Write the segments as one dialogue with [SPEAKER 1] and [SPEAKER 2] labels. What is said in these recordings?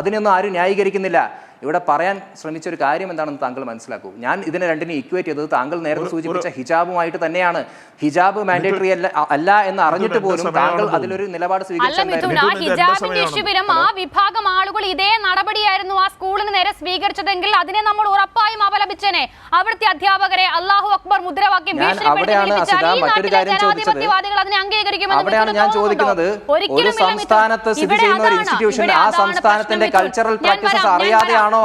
[SPEAKER 1] അതിനൊന്നും ആരും ന്യായീകരിക്കുന്നില്ല. ഇവിടെ പറയാൻ ശ്രമിച്ച ഒരു കാര്യം എന്താണെന്ന് താങ്കൾ മനസ്സിലാക്കൂ. ഞാൻ ഇതിനെ രണ്ടിനെ ഇക്വേറ്റ് ചെയ്തത് താങ്കൾ നേരത്തെ സൂചിപ്പിച്ച ഹിജാബുമായിട്ട് തന്നെയാണ്. ഹിജാബ് മാൻഡേറ്ററി അല്ല അല്ല എന്ന് അറിഞ്ഞിട്ട് പോലും താങ്കൾ അതിലൊരു നിലപാട്
[SPEAKER 2] സ്വീകരിച്ചു ആ വിഭാഗം ആളുകൾ ഇതേ നടപടിയായിരുന്നു ആ സ്കൂളിന് നേരെ സ്വീകരിച്ചതെങ്കിൽ അതിനെ നമ്മൾ ഉറപ്പായും അപലപിച്ചേനെ അവിടുത്തെ അധ്യാപകരെ അള്ളാഹു അക്ബർ മുദ്രാവാക്യം. ജനാധിപത്യവാദികൾ അതിനെ അംഗീകരിക്കുമെന്ന്
[SPEAKER 1] ഒരു. സംസ്ഥാനത്ത് സ്ഥിതി ചെയ്യുന്ന ഒരു ഇൻസ്റ്റിറ്റ്യൂഷൻ ആ സംസ്ഥാനത്തിന്റെ അറിയാതെയാണോ.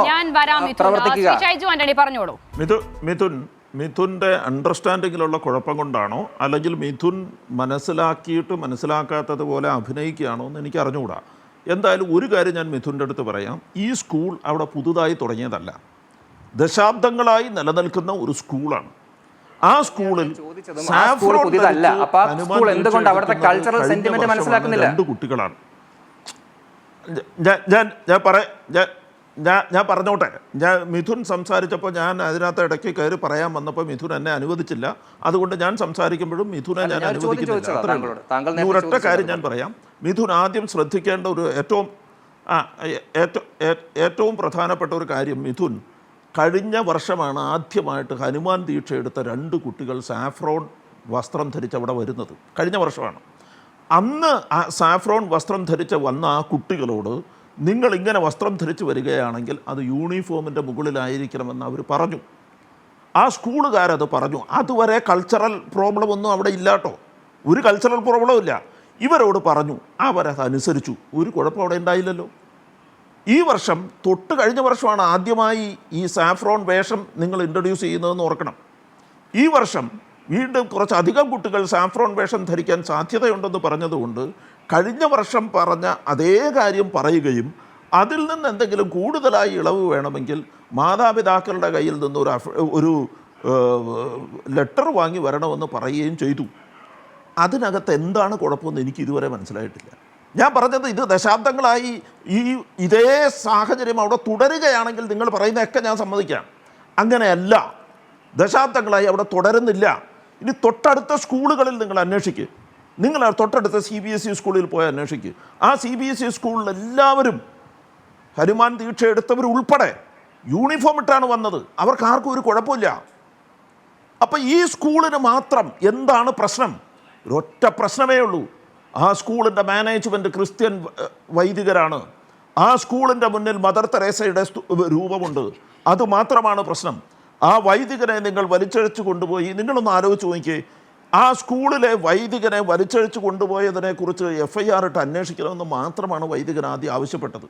[SPEAKER 1] പ്രവർത്തിക്കുക?
[SPEAKER 2] ആന്റണി പറഞ്ഞോളൂ
[SPEAKER 3] മിഥുൻ മിഥുൻ മിഥുന്റെ അണ്ടർസ്റ്റാൻഡിങ്ങിലുള്ള കുഴപ്പം കൊണ്ടാണോ അല്ലെങ്കിൽ മിഥുൻ മനസ്സിലാക്കിയിട്ട് മനസ്സിലാക്കാത്തതുപോലെ അഭിനയിക്കുകയാണോ എന്ന് എനിക്ക് അറിഞ്ഞുകൂടാ എന്തായാലും ഒരു കാര്യം ഞാൻ മിഥുന്റെ അടുത്ത് പറയാം. ഈ സ്കൂൾ അവിടെ പുതുതായി തുടങ്ങിയതല്ല. ദശാബ്ദങ്ങളായി നിലനിൽക്കുന്ന ഒരു സ്കൂളാണ്. ആ സ്കൂളിൽ? രണ്ട് കുട്ടികളാണ്. ഞാൻ ഞാൻ ഞാൻ പറ ഞാൻ ഞാൻ ഞാൻ പറഞ്ഞോട്ടെ. ഞാൻ മിഥുൻ സംസാരിച്ചപ്പോൾ ഞാൻ അതിനകത്ത് ഇടയ്ക്ക് കയറി പറയാൻ വന്നപ്പോൾ മിഥുൻ എന്നെ അനുവദിച്ചില്ല. അതുകൊണ്ട് ഞാൻ സംസാരിക്കുമ്പോഴും മിഥുനെ ഞാൻ അനുവദിക്കുന്നില്ല. ഒരൊറ്റ കാര്യം ഞാൻ പറയാം. മിഥുൻ ആദ്യം ശ്രദ്ധിക്കേണ്ട ഒരു ഏറ്റവും ആ ഏറ്റവും ഏറ്റവും പ്രധാനപ്പെട്ട ഒരു കാര്യം മിഥുൻ. കഴിഞ്ഞ വർഷമാണ് ആദ്യമായിട്ട് ഹനുമാൻ ദീക്ഷ എടുത്ത രണ്ട് കുട്ടികൾ സാഫ്രോൺ വസ്ത്രം ധരിച്ച് അവിടെ വരുന്നത്. കഴിഞ്ഞ വർഷമാണ്. അന്ന് ആ സാഫ്രോൺ വസ്ത്രം ധരിച്ച് വന്ന ആ കുട്ടികളോട് നിങ്ങൾ ഇങ്ങനെ വസ്ത്രം ധരിച്ചു വരികയാണെങ്കിൽ അത് യൂണിഫോമിന്റെ മുകളിലായിരിക്കണമെന്ന് അവർ പറഞ്ഞു. ആ സ്കൂളുകാരത് പറഞ്ഞു അതുവരെ കൾച്ചറൽ പ്രോബ്ലം ഒന്നും അവിടെ ഇല്ലാട്ടോ ഒരു കൾച്ചറൽ പ്രോബ്ലം ഇല്ല. ഇവരോട് പറഞ്ഞു അവരത് അനുസരിച്ചു. ഒരു കുഴപ്പം അവിടെ ഉണ്ടായില്ലല്ലോ. ഈ വർഷം തൊട്ട് കഴിഞ്ഞ വർഷമാണ് ആദ്യമായി ഈ സാഫ്രോൺ വേഷം നിങ്ങൾ ഇൻട്രൊഡ്യൂസ് ചെയ്യുന്നതെന്ന് ഓർക്കണം. ഈ വർഷം വീണ്ടും കുറച്ചധികം കുട്ടികൾ സാഫ്രോൺ വേഷം ധരിക്കാൻ സാധ്യതയുണ്ടെന്ന് പറഞ്ഞതുകൊണ്ട് കഴിഞ്ഞ വർഷം പറഞ്ഞ അതേ കാര്യം പറയുകയും അതിൽ നിന്ന് എന്തെങ്കിലും കൂടുതലായി ഇളവ് വേണമെങ്കിൽ മാതാപിതാക്കളുടെ കയ്യിൽ നിന്ന് ഒരു ഒരു ലെറ്റർ വാങ്ങി വരണമെന്ന് പറയുകയും ചെയ്തു. അതിനകത്ത് എന്താണ് കുഴപ്പമെന്ന് എനിക്ക് ഇതുവരെ മനസ്സിലായിട്ടില്ല. ഞാൻ പറഞ്ഞത് ഇത് ദശാബ്ദങ്ങളായി ഈ ഇതേ സാഹചര്യം അവിടെ തുടരുകയാണെങ്കിൽ നിങ്ങൾ പറയുന്നതൊക്കെ ഞാൻ സമ്മതിക്കാം. അങ്ങനെയല്ല. ദശാബ്ദങ്ങളായി അവിടെ തുടരുന്നില്ല. ഇനി തൊട്ടടുത്ത സ്കൂളുകളിൽ നിങ്ങൾ അന്വേഷിക്കുക നിങ്ങൾ തൊട്ടടുത്ത സി ബി എസ് ഇ സ്കൂളിൽ പോയി അന്വേഷിക്കുക ആ സി ബി എസ് ഇ സ്കൂളിൽ എല്ലാവരും ഹനുമാൻ ദീക്ഷ എടുത്തവർ ഉൾപ്പെടെ യൂണിഫോം ഇട്ടാണ് വന്നത്. അവർക്ക് ആർക്കും ഒരു കുഴപ്പമില്ല. അപ്പം ഈ സ്കൂളിന് മാത്രം എന്താണ് പ്രശ്നം? ഒരൊറ്റ പ്രശ്നമേ ഉള്ളൂ. ആ സ്കൂളിന്റെ മാനേജ്മെന്റ് ക്രിസ്ത്യൻ വൈദികരാണ്. ആ സ്കൂളിന്റെ മുന്നിൽ മദർ തെരേസയുടെ രൂപമുണ്ട്. അത് മാത്രമാണ് പ്രശ്നം. ആ വൈദികനെ നിങ്ങൾ വലിച്ചഴിച്ച് കൊണ്ടുപോയി നിങ്ങളൊന്ന് ആലോചിച്ച് നോക്കിയേ. ആ സ്കൂളിലെ വൈദികനെ വലിച്ചഴിച്ച് കൊണ്ടുപോയതിനെക്കുറിച്ച് എഫ് ഐ ആർ ഇട്ട് അന്വേഷിക്കണമെന്ന് മാത്രമാണ് വൈദികൻ ആദ്യം ആവശ്യപ്പെട്ടത്.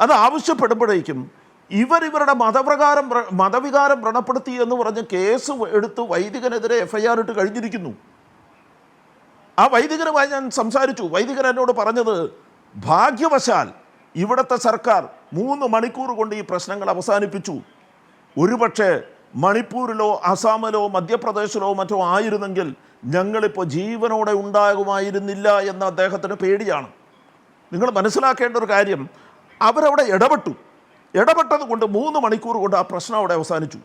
[SPEAKER 3] അത് ആവശ്യപ്പെടുമ്പോഴേക്കും ഇവരിവരുടെ മതപ്രകാരം മതവികാരം വ്രണപ്പെടുത്തി എന്ന് പറഞ്ഞ് കേസ് എടുത്ത് വൈദികനെതിരെ എഫ് ഐ ആർ ഇട്ട് കഴിഞ്ഞിരിക്കുന്നു. ആ വൈദികനുമായി ഞാൻ സംസാരിച്ചു. വൈദികൻ എന്നോട് പറഞ്ഞത് ഭാഗ്യവശാൽ ഇവിടുത്തെ സർക്കാർ മൂന്ന് മണിക്കൂർ കൊണ്ട് ഈ പ്രശ്നങ്ങൾ അവസാനിപ്പിച്ചു. ഒരുപക്ഷെ മണിപ്പൂരിലോ അസാമിലോ മധ്യപ്രദേശിലോ മറ്റോ ആയിരുന്നെങ്കിൽ ഞങ്ങളിപ്പോൾ ജീവനോടെ ഉണ്ടാകുമായിരുന്നില്ല എന്ന അദ്ദേഹത്തിന് പേടിയാണ്. നിങ്ങൾ മനസ്സിലാക്കേണ്ട ഒരു കാര്യം അവരവിടെ ഇടപെട്ടു. ഇടപെട്ടത് കൊണ്ട് മൂന്ന് മണിക്കൂർ കൊണ്ട് ആ പ്രശ്നം അവിടെ അവസാനിച്ചു.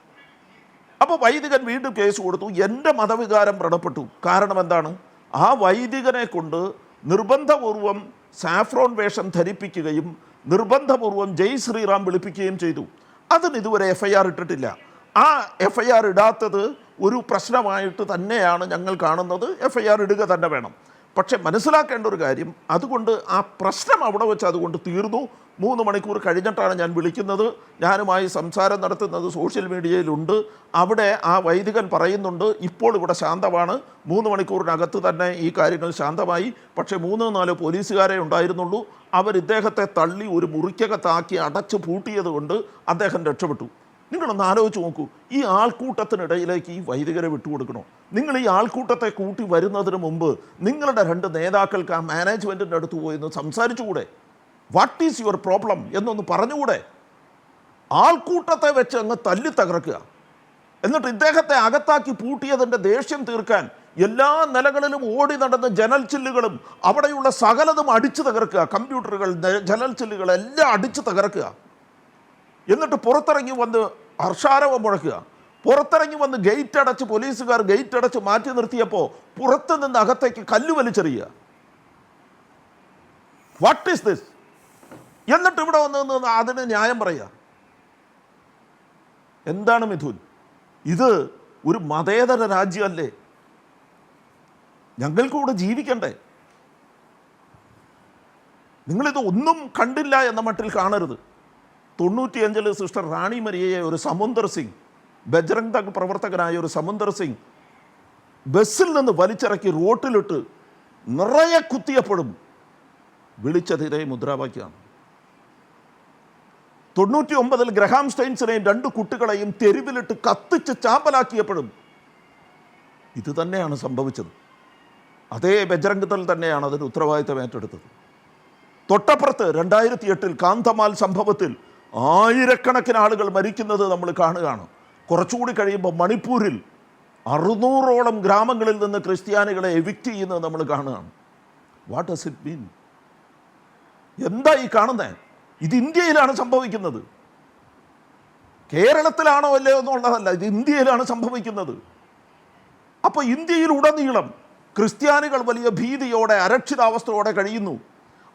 [SPEAKER 3] അപ്പോൾ വൈദികൻ വീണ്ടും കേസ് കൊടുത്തു. എന്റെ മതവികാരം വ്രണപ്പെട്ടു. കാരണം എന്താണ്? ആ വൈദികനെ കൊണ്ട് നിർബന്ധപൂർവം സാഫ്രോൺ വേഷം ധരിപ്പിക്കുകയും നിർബന്ധപൂർവം ജയ് ശ്രീറാം വിളിപ്പിക്കുകയും ചെയ്തു. അതിന് ഇതുവരെ എഫ് ഐ ആർ ഇട്ടിട്ടില്ല. ആ എഫ് ഐ ആർ ഇടാത്തത് ഒരു പ്രശ്നമായിട്ട് തന്നെയാണ് ഞങ്ങൾ കാണുന്നത്. എഫ് ഐ ആർ ഇടുക തന്നെ വേണം. പക്ഷെ മനസ്സിലാക്കേണ്ട ഒരു കാര്യം അതുകൊണ്ട് ആ പ്രശ്നം അവിടെ വെച്ച് അതുകൊണ്ട് തീർന്നു. മൂന്ന് മണിക്കൂർ കഴിഞ്ഞിട്ടാണ് ഞാൻ വിളിക്കുന്നത്. ഞാനുമായി സംസാരം നടത്തുന്നത് സോഷ്യൽ മീഡിയയിലുണ്ട്. അവിടെ ആ വൈദികൻ പറയുന്നുണ്ട് ഇപ്പോൾ ഇവിടെ ശാന്തമാണ്. മൂന്ന് മണിക്കൂറിനകത്ത് തന്നെ ഈ കാര്യങ്ങൾ ശാന്തമായി. പക്ഷേ മൂന്നോ നാലോ പോലീസുകാരെ ഉണ്ടായിരുന്നുള്ളൂ. അവർ ഇദ്ദേഹത്തെ തള്ളി ഒരു മുറിക്കകത്താക്കി അടച്ചു പൂട്ടിയത് കൊണ്ട് അദ്ദേഹം രക്ഷപ്പെട്ടു. നിങ്ങളൊന്ന് ആലോചിച്ച് നോക്കൂ. ഈ ആൾക്കൂട്ടത്തിനിടയിലേക്ക് ഈ വൈദികരെ വിട്ടുകൊടുക്കണോ? നിങ്ങൾ ഈ ആൾക്കൂട്ടത്തെ കൂട്ടി വരുന്നതിന് മുമ്പ് നിങ്ങളുടെ രണ്ട് നേതാക്കൾക്ക് ആ മാനേജ്മെന്റിന്റെ അടുത്ത് പോയി ഒന്ന് സംസാരിച്ചുകൂടെ? വാട്ട് ഈസ് യുവർ പ്രോബ്ലം എന്നൊന്ന് പറഞ്ഞുകൂടെ? ആൾക്കൂട്ടത്തെ വെച്ച് അങ്ങ് തല്ലി തകർക്കുക. എന്നിട്ട് ഇദ്ദേഹത്തെ അകത്താക്കി പൂട്ടിയതിന്റെ ദേഷ്യം തീർക്കാൻ എല്ലാ നിലകളിലും ഓടി നടന്ന ജനൽ ചില്ലുകളും അവിടെയുള്ള സകലതും അടിച്ചു തകർക്കുക. കമ്പ്യൂട്ടറുകൾ ജനൽ ചില്ലുകൾ എല്ലാം അടിച്ചു തകർക്കുക. എന്നിട്ട് പുറത്തിറങ്ങി വന്ന് ഹർഷാരവം മുഴക്കുക. പുറത്തിറങ്ങി വന്ന് ഗേറ്റ് അടച്ച് പോലീസുകാർ ഗേറ്റ് അടച്ച് മാറ്റി നിർത്തിയപ്പോൾ പുറത്ത് നിന്ന് അകത്തേക്ക് കല്ല് വലിച്ചെറിയുക. വാട്ട് ഈസ് ദിസ് എന്നിട്ട് ഇവിടെ വന്ന് നിന്ന് അതിന് ന്യായം പറയുക. എന്താണ് മിഥുൻ? ഇത് ഒരു മതേതര രാജ്യമല്ലേ? ഞങ്ങൾക്ക് ഇവിടെ ജീവിക്കണ്ടേ? നിങ്ങളിത് ഒന്നും കണ്ടില്ല എന്ന മട്ടിൽ കാണരുത്. തൊണ്ണൂറ്റിയഞ്ചിൽ സിസ്റ്റർ റാണി മരിയയെ ഒരു സമുന്ദർ സിംഗ് ബജ്രംഗ് ദൾ പ്രവർത്തകനായ ഒരു സമുന്ദർ സിംഗ് ബസ്സിൽ നിന്ന് വലിച്ചിറക്കി റോട്ടിലിട്ട് നിറയെ കുത്തിയപ്പോഴും വിളിച്ചതിരെ മുദ്രാവാക്യമാണ്. തൊണ്ണൂറ്റി ഒമ്പതിൽ ഗ്രഹാം സ്റ്റൈൻസിനെയും രണ്ട് കുട്ടികളെയും തെരുവിലിട്ട് കത്തിച്ച് ചാമ്പലാക്കിയപ്പോഴും ഇത് തന്നെയാണ് സംഭവിച്ചത്. അതേ ബജ്രംഗത്തിൽ തന്നെയാണ് അതിന് ഉത്തരവാദിത്തം ഏറ്റെടുത്തത്. തൊട്ടപ്പുറത്ത് രണ്ടായിരത്തി എട്ടിൽ കാന്തമാൽ സംഭവത്തിൽ ആയിരക്കണക്കിന് ആളുകൾ മരിക്കുന്നത് നമ്മൾ കാണുകയാണ്. കുറച്ചുകൂടി കഴിയുമ്പോൾ മണിപ്പൂരിൽ അറുന്നൂറോളം ഗ്രാമങ്ങളിൽ നിന്ന് ക്രിസ്ത്യാനികളെ എവിക്റ്റ് ചെയ്യുന്നത് നമ്മൾ കാണുകയാണ്. വാട്ട് ഡസ് ഇറ്റ് മീൻ എന്താ ഈ കാണുന്നത് ഇത് ഇന്ത്യയിലാണ് സംഭവിക്കുന്നത്. കേരളത്തിലാണോ അല്ലയോ എന്നുള്ളതല്ല ഇത് ഇന്ത്യയിലാണ് സംഭവിക്കുന്നത്. അപ്പോൾ ഇന്ത്യയിൽ ഉടനീളം ക്രിസ്ത്യാനികൾ വലിയ ഭീതിയോടെ അരക്ഷിതാവസ്ഥയോടെ കഴിയുന്നു.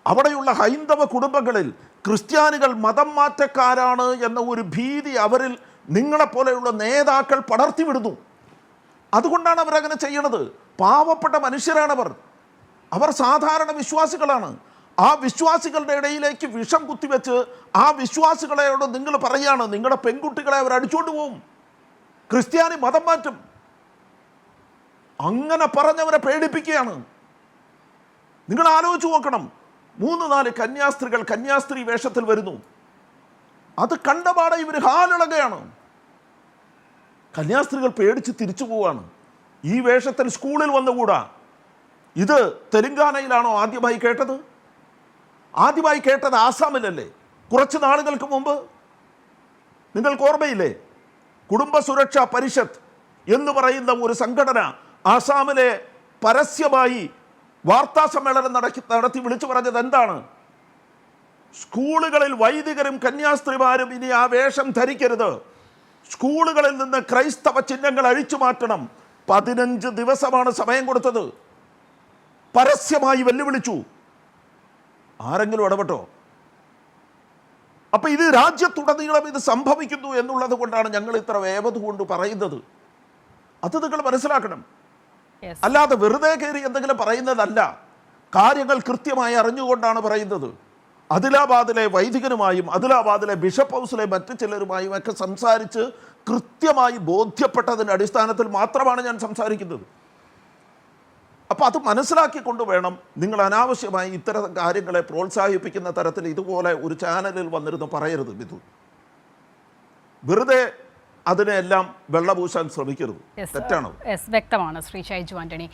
[SPEAKER 3] അവിടെയുള്ള ഹൈന്ദവ കുടുംബങ്ങളിൽ ക്രിസ്ത്യാനികൾ മതം മാറ്റക്കാരാണ് എന്ന ഒരു ഭീതി അവരിൽ നിങ്ങളെപ്പോലെയുള്ള നേതാക്കൾ പടർത്തിവിടുന്നു. അതുകൊണ്ടാണ് അവരങ്ങനെ ചെയ്യണത്. പാവപ്പെട്ട മനുഷ്യരാണവർ. അവർ സാധാരണ വിശ്വാസികളാണ്. ആ വിശ്വാസികളുടെ ഇടയിലേക്ക് വിഷം കുത്തിവെച്ച് ആ വിശ്വാസികളെയോട് നിങ്ങൾ പറയുകയാണ് നിങ്ങളുടെ പെൺകുട്ടികളെ അവർ അടിച്ചുകൊണ്ട് പോവും. ക്രിസ്ത്യാനി മതം മാറ്റും. അങ്ങനെ പറഞ്ഞവരെ പേടിപ്പിക്കുകയാണ്. നിങ്ങൾ ആലോചിച്ച് നോക്കണം. മൂന്ന് നാല് കന്യാസ്ത്രീകൾ കന്യാസ്ത്രീ വേഷത്തിൽ വരുന്നു. അത് കണ്ടപാടെ ഇവർ ഹാലിളകയാണ്. കന്യാസ്ത്രീകൾ പേടിച്ച് തിരിച്ചു പോവാണ്. ഈ വേഷത്തിൽ സ്കൂളിൽ വന്നുകൂടാ. ഇത് തെലുങ്കാനയിലാണോ ആദ്യമായി കേട്ടത്? ആദ്യമായി കേട്ടത് ആസാമിലല്ലേ? കുറച്ച് നാളുകൾക്ക് മുമ്പ്? നിങ്ങൾക്ക് ഓർമ്മയില്ലേ? കുടുംബ സുരക്ഷാ പരിഷത്ത് എന്ന് പറയുന്ന ഒരു സംഘടന ആസാമിലെ പരസ്യമായി വാർത്താ സമ്മേളനം നടക്കി നടത്തി വിളിച്ചു പറഞ്ഞത് എന്താണ്? സ്കൂളുകളിൽ വൈദികരും കന്യാസ്ത്രീമാരും ഇനി ആ വേഷം ധരിക്കരുത്. സ്കൂളുകളിൽ നിന്ന് ക്രൈസ്തവ ചിഹ്നങ്ങൾ അഴിച്ചു മാറ്റണം. പതിനഞ്ച് ദിവസമാണ് സമയം കൊടുത്തത്. പരസ്യമായി വെല്ലുവിളിച്ചു. ആരെങ്കിലും ഇടപെട്ടോ? അപ്പൊ ഇത് രാജ്യത്തുടനീളം ഇത് സംഭവിക്കുന്നു എന്നുള്ളത് കൊണ്ടാണ് ഞങ്ങൾ ഇത്ര വേവത് കൊണ്ട് പറയുന്നത്. അത് നിങ്ങൾ മനസ്സിലാക്കണം. അല്ലാതെ വെറുതെ കയറി എന്തെങ്കിലും പറയുന്നതല്ല. കാര്യങ്ങൾ കൃത്യമായി അറിഞ്ഞുകൊണ്ടാണ് പറയുന്നത്. അദിലാബാദിലെ വൈദികനുമായും അദിലാബാദിലെ ബിഷപ്പ് ഹൗസിലെ മറ്റു ചിലരുമായും ഒക്കെ സംസാരിച്ച് കൃത്യമായി ബോധ്യപ്പെട്ടതിന്റെ അടിസ്ഥാനത്തിൽ മാത്രമാണ് ഞാൻ സംസാരിക്കുന്നത്. അപ്പോൾ അത് മനസ്സിലാക്കിക്കൊണ്ട് വേണം നിങ്ങൾ അനാവശ്യമായി ഇത്തരം കാര്യങ്ങളെ പ്രോത്സാഹിപ്പിക്കുന്ന തരത്തിൽ ഇതുപോലെ ഒരു ചാനലിൽ വന്നിരുന്ന് പറയരുത് ബിധു വെറുതെ അതിനെല്ലാം വെള്ളപൂശാൻ ശ്രമിക്കരുത്.
[SPEAKER 2] തെറ്റാണോ വ്യക്തമാണ് ശ്രീ ഷൈജു ആന്റണി.